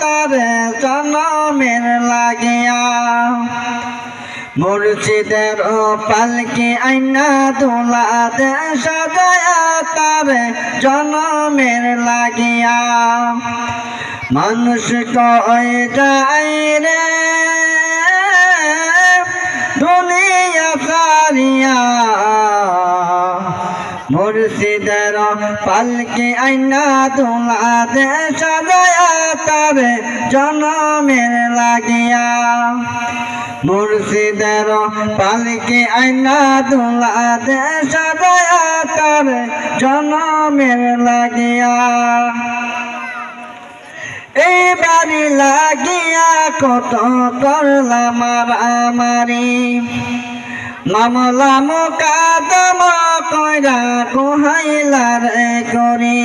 তারে লাগিয়া। মুর্শিদের পালকি আইনা দোলা দে সাজয়া তারে জনমের লাগিয়া। মানুষ কয় যায় রে? দুনিয়া সারিয়া মুর্শিদের পালকি আইনা দোলা দে সাজায়া তারে জনমের লাগিয়া। মুর্শিদের পালকি আইনা দোলা দে সাজায়া তারে জনমের লাগিয়া। এই বাড়ি লাগিয়া কত করলাম আমারি। মামলা মোকাদম কইরা কোহাইলার করি।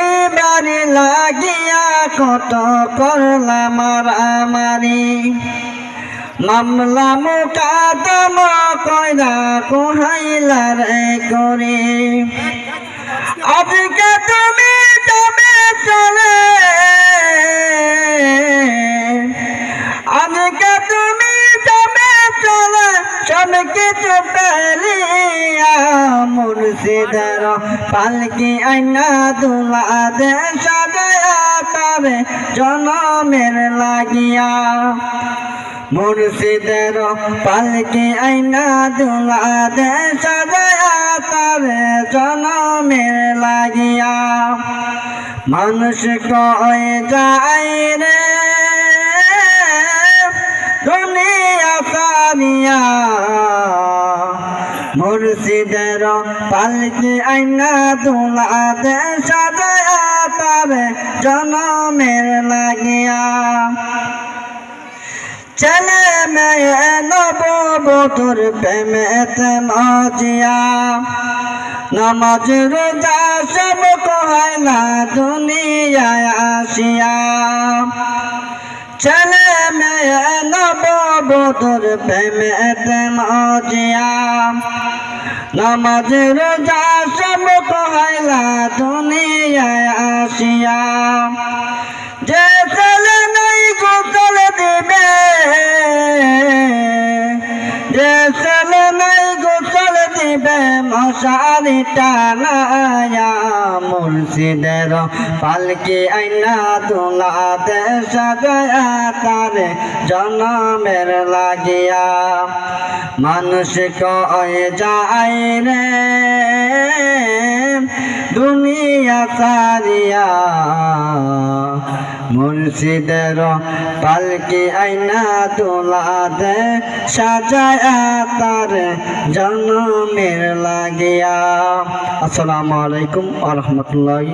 এই বাড়ি লাগিয়া কত করলাম আমারি। মামলা মোকাদম কইরা কোহাইলার করি। আজকে সব কিছু পেলিয়া মুর্শিদার পালকি আইনা দুলা দে সাজায়া তারে জনমের লাগিয়া। মুর্শিদের পালকি আইনা দুলা দে সাজায়া তারে জনমের লাগিয়া। মানুষ কয় যায় রে, দুনিয়া সারিয়া পালকি আইনা দে সাজায়া তারে জনমের লাগিয়া। ছেলে মেয়ে নব বধুর প্রেমেতে মজিয়া। নমাজ রোজা সব কহাইলা দুনিয়ায় আসিয়া। ছেলে মেয়ে নব বধুর প্রেমেতে মজিয়া। নমাজ রোজা সব কহাইলা দুনিয়ায় আসিয়া। যে ছেলে নাই গোসল দিবে, যে ছেলে নাই গোসল দিবে, মশারি টানায়া মুর্শিদের পালকি আইনা তোলা দে সাজায়া তারে জনমের লাগিয়া। মানুষ কয় যায় রে। দুনিয়া সারিয়া মুর্শিদের পালকি আইনা তোলা দে, সাজায়া তার জন্মের লাগিয়া। আসসালামু আলাইকুম আ রহমতুল্লাহি